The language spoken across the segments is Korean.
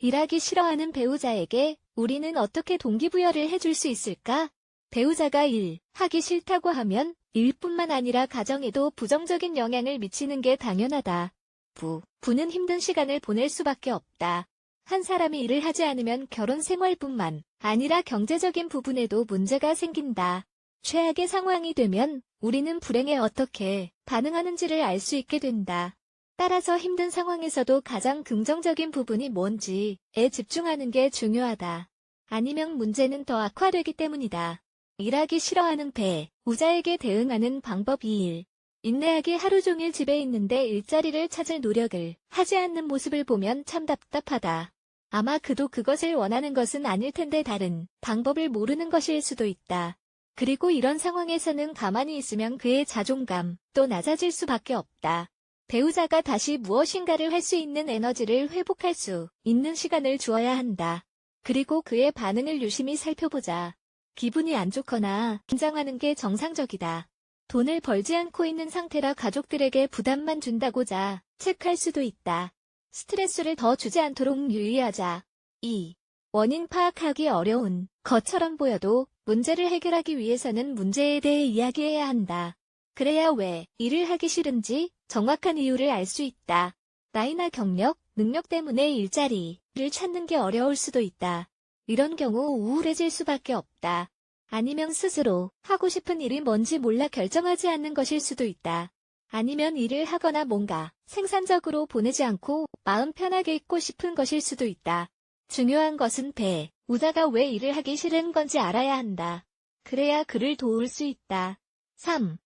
일하기 싫어하는 배우자에게 우리는 어떻게 동기부여를 해줄 수 있을까? 배우자가 일, 하기 싫다고 하면 일뿐만 아니라 가정에도 부정적인 영향을 미치는 게 당연하다. 부, 부는 힘든 시간을 보낼 수밖에 없다. 한 사람이 일을 하지 않으면 결혼 생활뿐만 아니라 경제적인 부분에도 문제가 생긴다. 최악의 상황이 되면 우리는 불행에 어떻게 반응하는지를 알 수 있게 된다. 따라서 힘든 상황에서도 가장 긍정적인 부분이 뭔지에 집중하는 게 중요하다. 아니면 문제는 더 악화되기 때문이다. 일하기 싫어하는 배, 우자에게 대응하는 방법 2일. 인내하게 하루 종일 집에 있는데 일자리를 찾을 노력을 하지 않는 모습을 보면 참 답답하다. 아마 그도 그것을 원하는 것은 아닐 텐데 다른 방법을 모르는 것일 수도 있다. 그리고 이런 상황에서는 가만히 있으면 그의 자존감 또 낮아질 수밖에 없다. 배우자가 다시 무엇인가를 할 수 있는 에너지를 회복할 수 있는 시간을 주어야 한다. 그리고 그의 반응을 유심히 살펴보자. 기분이 안 좋거나 긴장하는 게 정상적이다. 돈을 벌지 않고 있는 상태라 가족들에게 부담만 준다고자 책할 수도 있다. 스트레스를 더 주지 않도록 유의하자. 2. 원인 파악하기 어려운 것처럼 보여도 문제를 해결하기 위해서는 문제에 대해 이야기해야 한다. 그래야 왜 일을 하기 싫은지 정확한 이유를 알 수 있다. 나이나 경력, 능력 때문에 일자리를 찾는 게 어려울 수도 있다. 이런 경우 우울해질 수밖에 없다. 아니면 스스로 하고 싶은 일이 뭔지 몰라 결정하지 않는 것일 수도 있다. 아니면 일을 하거나 뭔가 생산적으로 보내지 않고 마음 편하게 있고 싶은 것일 수도 있다. 중요한 것은 배, 우자가 왜 일을 하기 싫은 건지 알아야 한다. 그래야 그를 도울 수 있다. 3.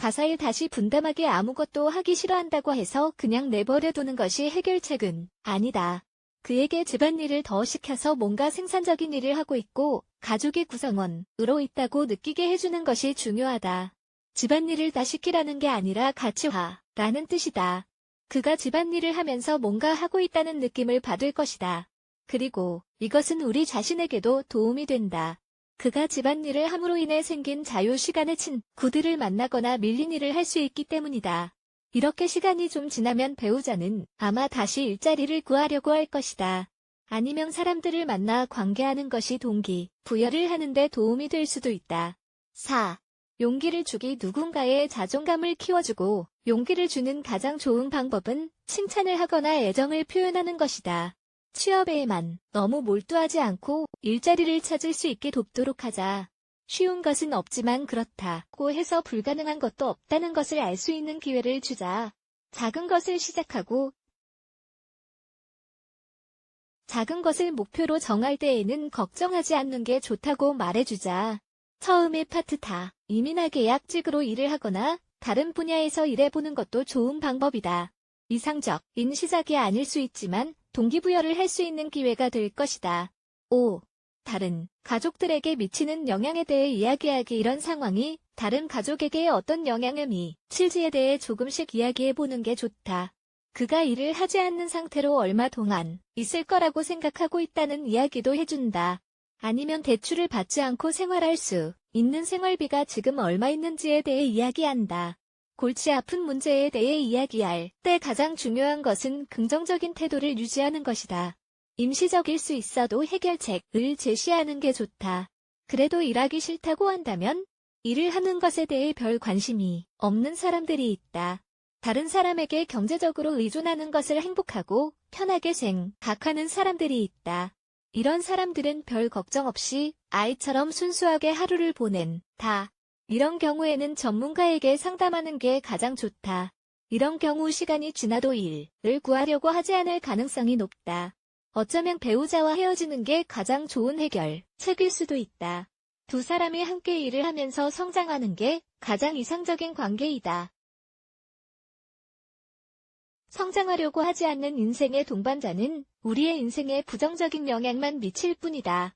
가사일 다시 분담하게 아무것도 하기 싫어한다고 해서 그냥 내버려 두는 것이 해결책은 아니다. 그에게 집안일을 더 시켜서 뭔가 생산적인 일을 하고 있고 가족의 구성원으로 있다고 느끼게 해주는 것이 중요하다. 집안일을 다 시키라는 게 아니라 같이 하라는 뜻이다. 그가 집안일을 하면서 뭔가 하고 있다는 느낌을 받을 것이다. 그리고 이것은 우리 자신에게도 도움이 된다. 그가 집안일을 함으로 인해 생긴 자유 시간에 친구들을 만나거나 밀린 일을 할 수 있기 때문이다. 이렇게 시간이 좀 지나면 배우자는 아마 다시 일자리를 구하려고 할 것이다. 아니면 사람들을 만나 관계하는 것이 동기, 부여를 하는데 도움이 될 수도 있다. 4. 용기를 주기 누군가의 자존감을 키워주고 용기를 주는 가장 좋은 방법은 칭찬을 하거나 애정을 표현하는 것이다. 취업에만 너무 몰두하지 않고 일자리를 찾을 수 있게 돕도록 하자. 쉬운 것은 없지만 그렇다고 해서 불가능한 것도 없다는 것을 알 수 있는 기회를 주자. 작은 것을 시작하고 작은 것을 목표로 정할 때에는 걱정하지 않는 게 좋다고 말해주자. 처음에 파트타, 이민화 계약직으로 일을 하거나 다른 분야에서 일해보는 것도 좋은 방법이다. 이상적인 시작이 아닐 수 있지만 동기부여를 할 수 있는 기회가 될 것이다. 5. 다른 가족들에게 미치는 영향에 대해 이야기하기 이런 상황이 다른 가족에게 어떤 영향을 미칠지에 대해 조금씩 이야기해보는 게 좋다. 그가 일을 하지 않는 상태로 얼마 동안 있을 거라고 생각하고 있다는 이야기도 해준다. 아니면 대출을 받지 않고 생활할 수 있는 생활비가 지금 얼마 있는지에 대해 이야기한다. 골치 아픈 문제에 대해 이야기할 때 가장 중요한 것은 긍정적인 태도를 유지하는 것이다. 임시적일 수 있어도 해결책을 제시하는 게 좋다. 그래도 일하기 싫다고 한다면 일을 하는 것에 대해 별 관심이 없는 사람들이 있다. 다른 사람에게 경제적으로 의존하는 것을 행복하고 편하게 생각하는 사람들이 있다. 이런 사람들은 별 걱정 없이 아이처럼 순수하게 하루를 보낸다. 이런 경우에는 전문가에게 상담하는 게 가장 좋다. 이런 경우 시간이 지나도 일을 구하려고 하지 않을 가능성이 높다. 어쩌면 배우자와 헤어지는 게 가장 좋은 해결책일 수도 있다. 두 사람이 함께 일을 하면서 성장하는 게 가장 이상적인 관계이다. 성장하려고 하지 않는 인생의 동반자는 우리의 인생에 부정적인 영향만 미칠 뿐이다.